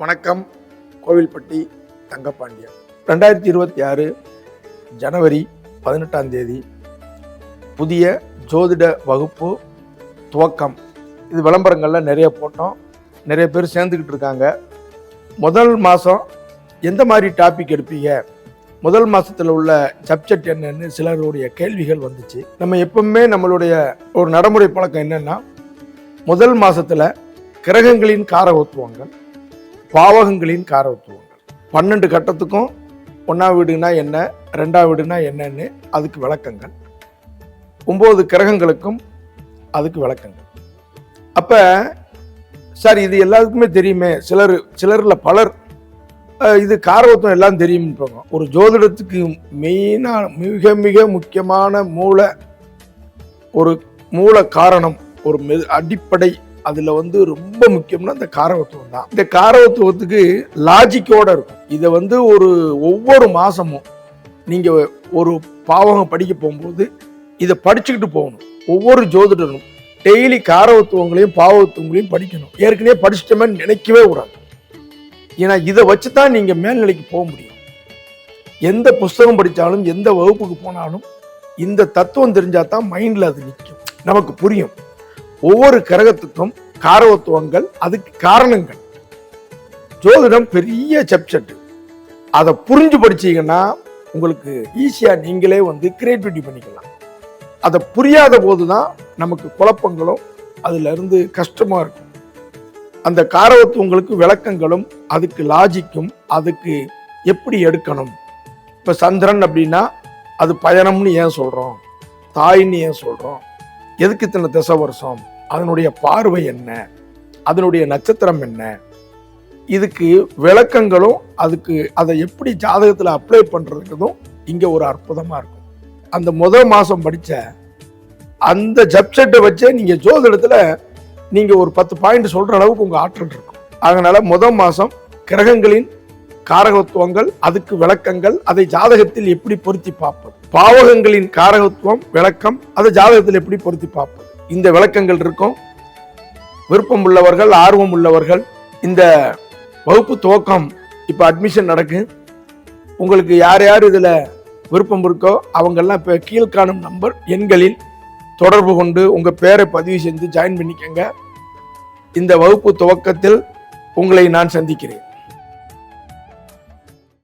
வணக்கம். கோவில்பட்டி தங்கப்பாண்டியன். ரெண்டாயிரத்தி இருபத்தி ஆறு ஜனவரி பதினெட்டாம் தேதி புதிய ஜோதிட வகுப்பு துவக்கம். இது விளம்பரங்களில் நிறைய போட்டோம். நிறைய பேர் சேர்ந்துக்கிட்டு இருக்காங்க. முதல் மாதம் எந்த மாதிரி டாபிக் எடுப்பீங்க? முதல் மாதத்தில் உள்ள சப்ஜெக்ட் என்னன்னு சிலருடைய கேள்விகள் வந்துச்சு. நம்ம எப்பவுமே நம்மளுடைய ஒரு நடைமுறை பழக்கம் என்னென்னா முதல் மாதத்தில் கிரகங்களின் காரகத்துவங்கள் பாவகங்களின் காரத்துவங்கள் பன்னெண்டு கட்டத்துக்கும் ஒன்றாம் வீடுனா என்ன ரெண்டாம் வீடுனா என்னன்னு அதுக்கு விளக்கங்கள். ஒம்பது கிரகங்களுக்கும் அதுக்கு விளக்கங்கள். அப்போ சார் இது எல்லாத்துக்குமே தெரியுமே சிலர் சிலரில் பலர் இது காரவத்துவம் எல்லாம் தெரியும் ஒரு ஜோதிடத்துக்கு மெயினாக மிக மிக முக்கியமான மூல ஒரு மூல காரணம் ஒரு மெது அடிப்படை அதுல வந்து ரொம்ப முக்கியம்னா இந்த காரவத்துவம் தான். இந்த காரவத்துவத்துக்கு லாஜிக்கோட இருக்கும். இதை வந்து ஒரு ஒவ்வொரு மாசமும் நீங்க ஒரு பாவகம் படிக்க போகும்போது இதை படிச்சுக்கிட்டு போகணும். ஒவ்வொரு ஜோதிடரும் டெய்லி காரவத்துவங்களையும் பாவத்துவங்களையும் படிக்கணும். ஏற்கனவே படிச்சிட்டோமே நினைக்கவே கூடாது. ஏன்னா இதை வச்சு தான் நீங்கள் மேல்நிலைக்கு போக முடியும். எந்த புஸ்தகம் படித்தாலும் எந்த வகுப்புக்கு போனாலும் இந்த தத்துவம் தெரிஞ்சால் தான் மைண்டில் அது நிற்கும் நமக்கு புரியும். ஒவ்வொரு கிரகத்துக்கும் காரவத்துவங்கள் அதுக்கு காரணங்கள். ஜோதிடம் பெரிய சப்ஜெக்ட் அதை புரிஞ்சு படிச்சீங்கன்னா உங்களுக்கு ஈஸியாக நீங்களே வந்து கிரியேட்டிவிட்டி பண்ணிக்கலாம். அதை புரியாத போது தான் நமக்கு குழப்பங்களும் அதிலிருந்து இருந்து இருக்கும். அந்த காரவத்துவங்களுக்கு விளக்கங்களும் அதுக்கு லாஜிக்கும் அதுக்கு எப்படி எடுக்கணும்? இப்போ சந்திரன் அப்படின்னா அது பயணம்னு ஏன் சொல்கிறோம் தாயின்னு ஏன் சொல்கிறோம் எதுக்கு இத்தனை திசை வருஷம் அதனுடைய பார்வை என்ன? அதனுடைய நட்சத்திரம் என்ன? இதுக்கு விளக்கங்களும் அதுக்கு அதை எப்படி ஜாதகத்தில் அப்ளை பண்ணுறதுங்கிறதும் இங்கே ஒரு அற்புதமாக இருக்கும். அந்த முதல் மாதம் படித்த அந்த ஜப்செட்டை வச்சே நீங்கள் ஜோதிடத்தில் நீங்கள் ஒரு பத்து பாயிண்ட் சொல்கிற அளவுக்கு உங்கள் ஆற்றல் இருக்கும். அதனால் முதல் மாதம் கிரகங்களின் காரகத்துவங்கள் அதுக்கு விளக்கங்கள் அதை ஜாதகத்தில் எப்படி பொருத்தி பார்ப்பது? பாவகங்களின் காரகத்துவம் விளக்கம் அதை ஜாதகத்தில் எப்படி பொருத்தி பார்ப்பது? இந்த விளக்கங்கள் இருக்கும். விருப்பம் உள்ளவர்கள் ஆர்வம் உள்ளவர்கள் இந்த வகுப்பு துவக்கம் இப்போ அட்மிஷன் நடக்கு. உங்களுக்கு யார் யார் இதில் விருப்பம் இருக்கோ அவங்கெல்லாம் இப்போ கீழ்காணும் நம்பர் எண்களில் தொடர்பு கொண்டு உங்கள் பேரை பதிவு செஞ்சு ஜாயின் பண்ணிக்கங்க. இந்த வகுப்பு துவக்கத்தில் உங்களை நான் சந்திக்கிறேன்.